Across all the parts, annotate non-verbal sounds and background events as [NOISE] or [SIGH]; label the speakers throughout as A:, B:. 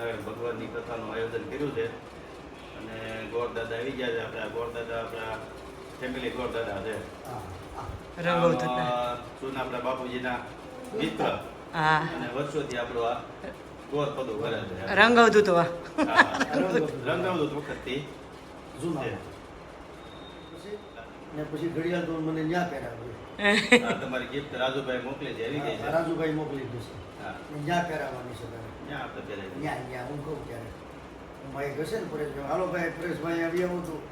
A: સ્વામિનારાયણ ભગવાનની કથાનું આયોજન કર્યું છે.
B: અને
A: ગોરદાદા આવી ગયા છે આપણા ગોરદાદા આપણા ફેમિલી ગોરદાદા છે. જૂના આપણા બાપુજીના મિત્ર. અને વર્ષોથી આપણો આ ગોર પદું ભરે છે. રંગવદૂત રંગવદૂત વખતથી
C: જૂના. ને પછી ઘડિયાળ તો મને ન્યા પહેરાવ્યું [LAUGHS]
A: તમારી ગિફ્ટ રાજુભાઈ મોકલી છે એવી ગઈ છે.
C: રાજુભાઈ મોકલી દીધું છે. ન્યા પહેરાવવાની છે તારે.
A: ત્યાં આપણે પહેરાવી
C: ન્યા ન્યા હું કહું ત્યારે. ભાઈ ઘસે ને પરેશભાઈ હાલો ભાઈ પરેશભાઈ આવી આવું તો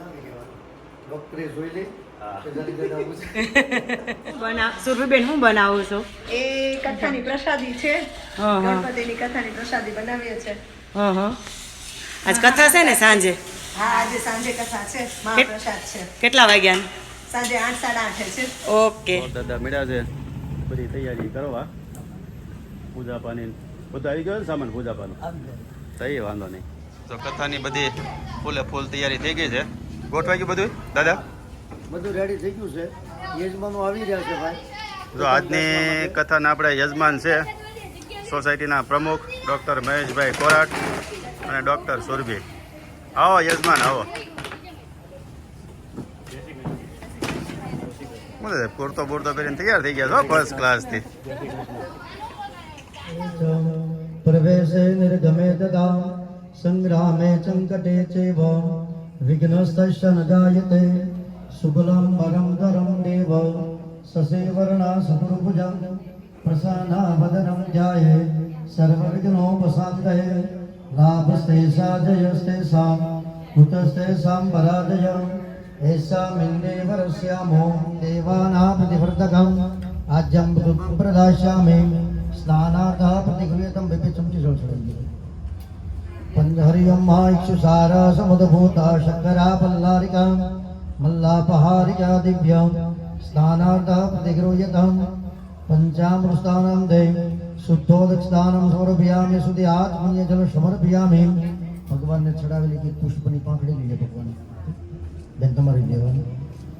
C: આવી જવાનું. ડોક્ટરે જોઈ લે. [LAUGHS]
B: સુરભીબેન હું બનાવું છું?
D: એ કથાની પ્રસાદી છે. ગણપતિની કથાની પ્રસાદી બનાવીએ છે.
B: હં હં. આજ કથા છે ને સાંજે?
D: હા આજે સાંજે કથા છે મહાપ્રસાદ છે.
B: કેટલા વાગ્યા
D: સાંજે આઠ સાડા આઠે છે.
B: ઓકે.
A: દાદા મેળા છે. બધી તૈયારી કરવા. પૂજા પાણી બધું આવી ગયો ને સામાન પૂજા પાનું સહી વાંધો નહીં. તો કથાની બધી ફૂલે ફૂલ તૈયારી થઈ ગઈ છે. ગોઠવાઈ ગયું બધું? દાદા?
C: બધું રેડી થઈ ગયું છે. યજમાનો આવી રહ્યા છે ભાઈ.
A: જો આજની કથાના આપણે યજમાન છે. સોસાયટીના પ્રમુખ ડૉક્ટર મહેશભાઈ કોરાટ અને ડૉક્ટર સુરભી. આવો યજમાન આવો શું છે કુર્તો બુરતો પહેરીને તૈયાર થઈ ગયા છો ફર્સ્ટ ક્લાસથી
E: પ્રવેશે નિર્ગમે તદા સંગ્રામે ચંકટે ચેવ વિઘ્નસ્તસ્ય ન જાયતે શુક્લમ વરમ ધરમ દેવ સસેવર્ણા સદુર્ભુજં પ્રસન્ના વદનમ જાયે સર્વવિઘ્નોપશાંતયે લાભસ્તે लाभस्तेषा जयस्तेषां कुतस्तेषां पराजयम् येषामिन्देवरस्यामो देवानाप्रतिवर्तकम् आज्यं प्रदास्यामि स्नानार्थः प्रतिगृह्यतं विपिचं च संस्कृतं माइचु सारा समुद्भूता शङ्करा पल्लारिका, मल्लापहारिका दिव्यां स्नानार्थः प्रतिगृह्यतं पञ्चामृष्टानां देवम् શુદ્ધોદકસ્નાનમ સમર્પયામિ સુધી આત્મન્ય જલ સમર્પયામિ ભગવાનને ચડાવેલી કે પુષ્પની પાંખડી લઈએ ભગવાન બેન તમારી લેવાની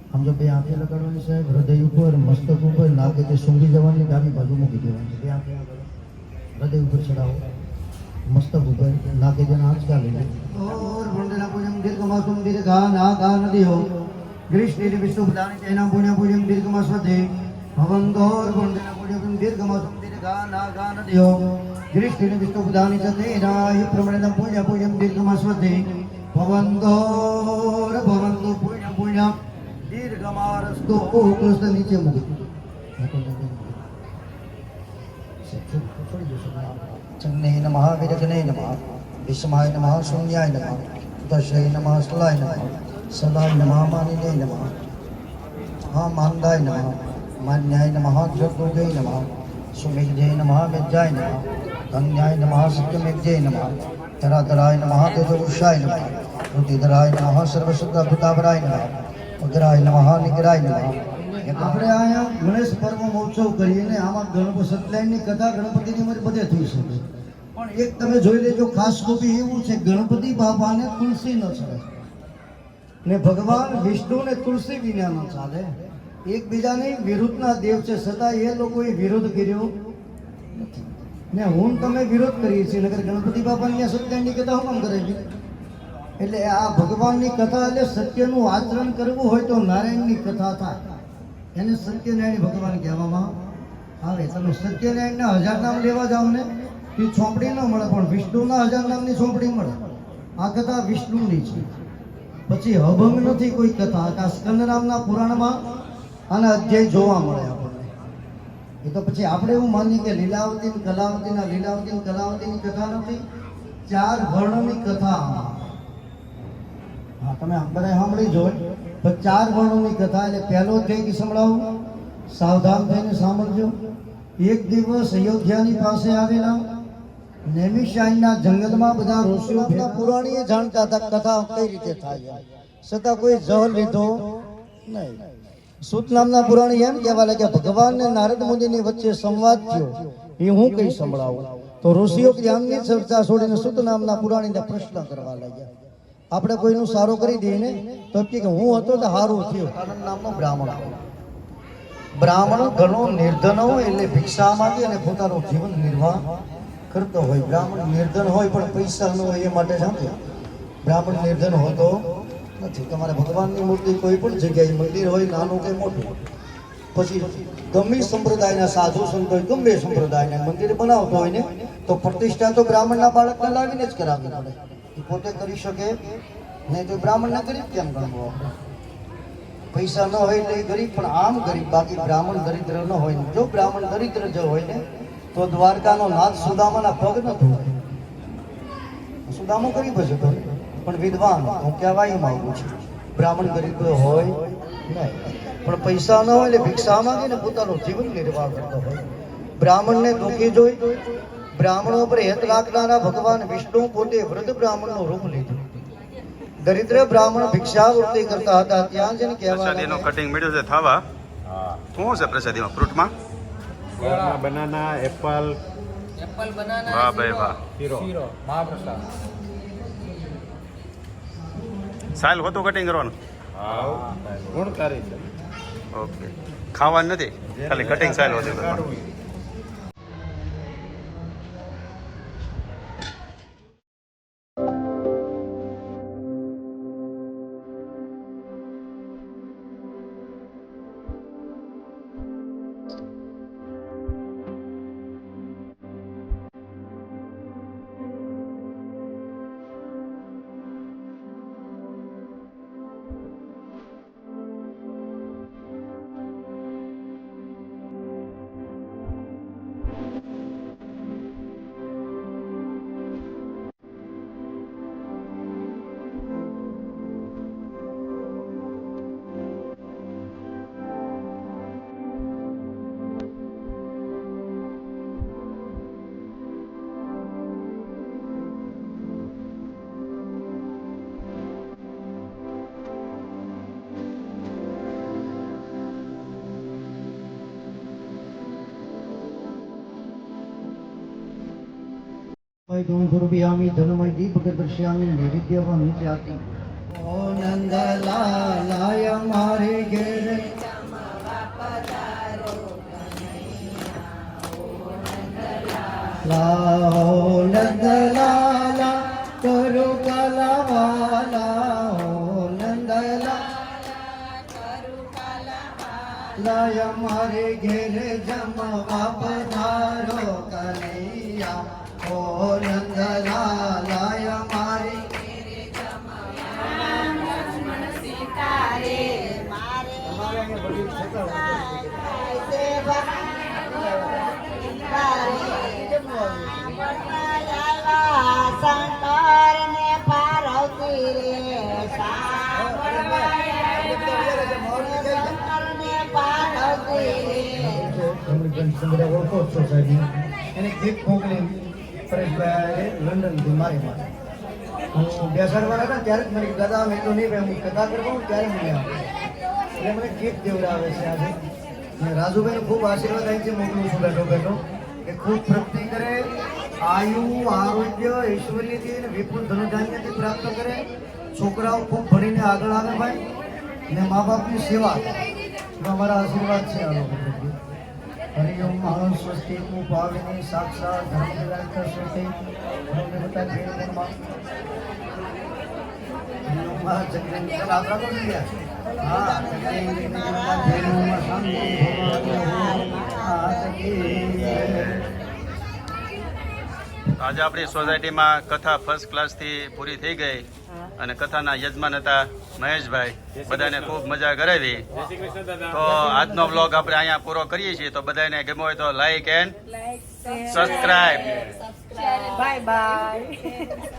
E: આમ જો બે આંખે લગાડવાની છે હૃદય ઉપર મસ્તક ઉપર નાકે તે સૂંઘી જવાની ડાબી બાજુ મૂકી દેવાની બે આંખે આગળ હૃદય ઉપર ચડાવો મસ્તક ઉપર નાકે તે આંચકા લઈ ઓર વંદના પૂજમ દીર્ઘમાસુમ દીર્ઘા નાગા નદીઓ ગ્રીષ્ણિર વિષ્ણુ પ્રદાનિ તેના પુણ્ય પૂજમ દીર્ઘમાસ્વતે ભવંગોર વંદના પૂજમ દીર્ઘમાસુમ દીર્ઘા નાગા નદીઓ ગ્રીષ્ણિર વિષ્ણુ પ્રદાનિ તેના પ્રમણિતમ પુણ્ય પૂજમ દીર્ઘમાસ્વતે ભવંગોર ભવંતો પુણ્ય પુણ્ય દીર્ઘમારસ્તો કૃષ્ણ નીચે મૂકી ચન્ને નમઃ, વિરજને નમઃ, વિસ્માય નમઃ, શૂન્યાય નમઃ દશય નમઃ સ્થલાય નમઃ સદાય નમઃ, માનિને નમઃ, હા માંદાય નમઃ, માન્યાય નમઃ જગુગે નમઃ સુમેઘ્જય નમઃ મેઘ્યાય નમઃ ધન્યાય નમઃ સત્યમેઘ્જય નમઃ ધરાધરાય નમઃ તેજોષાય નમઃ રુધિધરાય નમઃ સર્વશુદ્ધભૂતાવરાય નમઃ ઉદરાય નમઃ નિગ્રાય નમઃ આપણે અહીંયા ગણેશ પર્વ મહોત્સવ કરીને આમાં ગણપતિ સત્યનારાયણની કથા ગણપતિની મારી બધે થઈ શકે. પણ એક તમે જોઈ લેજો, ખાસ કોપી એવું છે, ગણપતિ બાપાને તુલસી ન ચાલે. ને ભગવાન વિષ્ણુને તુલસી વિના ન ચાલે. એકબીજાની વિરુદ્ધના દેવ છે, છતાં એ લોકોએ વિરોધ કર્યો ને હું તમે વિરોધ કરીએ છીએ નગર ગણપતિ બાપાની અહીંયા સત્યનારાયણની કથા હું કામ કરે છે? એટલે આ ભગવાનની કથા એટલે સત્યનું આચરણ કરવું હોય તો નારાયણની કથા થાય. એને સત્યનારાયણ ભગવાન કહેવામાં આવે. તમે સત્યનારાયણના હજાર નામ લેવા જાઓ ને, એ ચોપડી ન મળે, પણ વિષ્ણુના હજાર નામની ચોપડી મળે. આ કથા વિષ્ણુની છે. પછી અભંગ નથી કોઈ કથા. આ સ્કંદ નામના પુરાણમાં આના અધ્યાય જોવા મળે આપણને. એ તો પછી આપણે એવું માનીએ કે લીલાવતી કલાવતી કલાવતીના લીલાવતી કલાવતીની કથા નથી, ચાર વર્ણની કથા હા, તમે બધા સાંભળી જોઈ તો ચાર વર્ણોની કથા, એટલે પહેલો અધ્યાય સંભળાવું. સાવધાન થઈને સાંભળજો. એક દિવસ અયોધ્યાની પાસે આવેલા નેમિશાઈના જંગલમાં બધા ઋષિઓ બધા પુરાણીએ જાણતા હતા કથા કઈ રીતે થાય. છતાં કોઈ જહર લીધો નહીં. સુત નામના પુરાણી એમ કહેવા લાગ્યા ભગવાન ને નારદ મુનિની વચ્ચે સંવાદ થયો. એ હું કઈ સંભળાવું? તો ઋષિઓ જ્ઞાનની ચર્ચા છોડીને સુત નામના પુરાણીને પ્રશ્ન કરવા લાગ્યા. આપણે કોઈનું સારું કરી દઈએ ને, તો કે હું હતો તો સારું થયું. નામનો બ્રાહ્મણ. બ્રાહ્મણ ઘણો નિર્ધન હોય એટલે ભિક્ષા માંગી અને પોતાનું જીવન નિર્વાહ કરતો હોય. બ્રાહ્મણ નિર્ધન હોય પણ પૈસા ન હોય એ માટે સમજે બ્રાહ્મણ નિર્ધન હોતો નથી. તમારે ભગવાનની મૂર્તિ કોઈ પણ જગ્યાએ મંદિર હોય, નાનું કે મોટું. પછી ગમે સંપ્રદાયના સાધુ સંતો ગમે સંપ્રદાયના મંદિર બનાવતો હોય ને, તો પ્રતિષ્ઠા તો બ્રાહ્મણના બાળકને લાવીને જ કરાવવી પડે. એ પોતે કરી શકે. નહીં તો બ્રાહ્મણને ગરીબ કેમ ગણવો? પૈસા ન હોય એટલે ગરીબ, પણ આમ ગરીબ, બાકી બ્રાહ્મણ દરિદ્ર ન હોય ને. જો બ્રાહ્મણ દરિદ્ર જો હોય ને, તો દ્વારકાનો નાથ સુદામાના પગ ન ધોવાય. સુદામો ગરીબ જ હતો. પણ વિદ્વાન હું કહેવાય માંગુ છું. બ્રાહ્મણ ગરીબ હોય નહીં. પણ પૈસા ન હોય એટલે ભિક્ષા માંગે ને પોતાનું જીવન નિર્વાહ કરતો હોય. બ્રાહ્મણને દુઃખી જોઈ બ્રાહ્મણો પર હેત રાખનારા ભગવાન વિષ્ણુ પોતે વૃદ્ધ બ્રાહ્મણનું રૂપ લીધું. દરિદ્ર બ્રાહ્મણ ભિક્ષાવૃત્તિ કરતા હતા ત્યાં જઈને
A: કહેવાય
E: કહેવા
A: કટિંગ મળ્યો છે થાવા? શું છે પ્રસાદીમાં ફ્રૂટમાં?
F: Banana Apple.
A: વાહ ભાઈ વાહ.
F: શીરો. મહાપ્રસાદ.
A: સાલ હોતું કટિંગ કરવાનું?
F: ગુણકારી છે.
A: ઓકે ખાવાનું નથી? ખાલી કટિંગ સાયલ હોતું કરવાનું.
E: ગુરુભ્યામિ ધર્મય દીપક દર્શ્યામિ નિવિદ્યવા નિત્યાતિ ઓ નંદલાલાય મારે ઘેર. લાહો નંદલાલા, કરો કલાવાલા. હો નંદલા લાય મારે ઘેર જમવા પધારો કનૈયા.
G: પાર્વતી રે
E: ઓળખો છો સાહેબ. એને ગીત મોકલી. પરેશભાઈ લંડનથી મારી માટે હું બેસાડવાના હતા ત્યારે જ મને અમે તો નહીં ભાઈ હું કથા કરવા હું ત્યારે મને આવે. એટલે મને કેક દેવડાવે છે આજે. અને રાજુભાઈનો ખૂબ આશીર્વાદ આવી છે, મોકલું છું બેઠો બેઠો, કે ખૂબ પ્રગતિ કરે, આયુ, આરોગ્ય, ઐશ્વર્યથી અને વિપુલ ધનધાન્યથી પ્રાપ્ત કરે. છોકરાઓ ખૂબ ભણીને આગળ આવે ભાઈ. અને મા બાપની સેવા અમારા આશીર્વાદ છે આ લોકો પ્રત્યે. હરિ ઓમ મહા સ્વસ્તિ. ઉપાવિની સાક્ષાત
A: આજે આપણી સોસાયટીમાં કથા ફર્સ્ટ ક્લાસથી પૂરી થઈ ગઈ. અને કથાના યજમાન હતા મહેશભાઈ. બધાને ખૂબ મજા કરાવી. તો આજનો વ્લોગ આપણે અહીંયા પૂરો કરીએ છીએ. તો બધાને ગમ્યો હોય તો like and subscribe
B: bye bye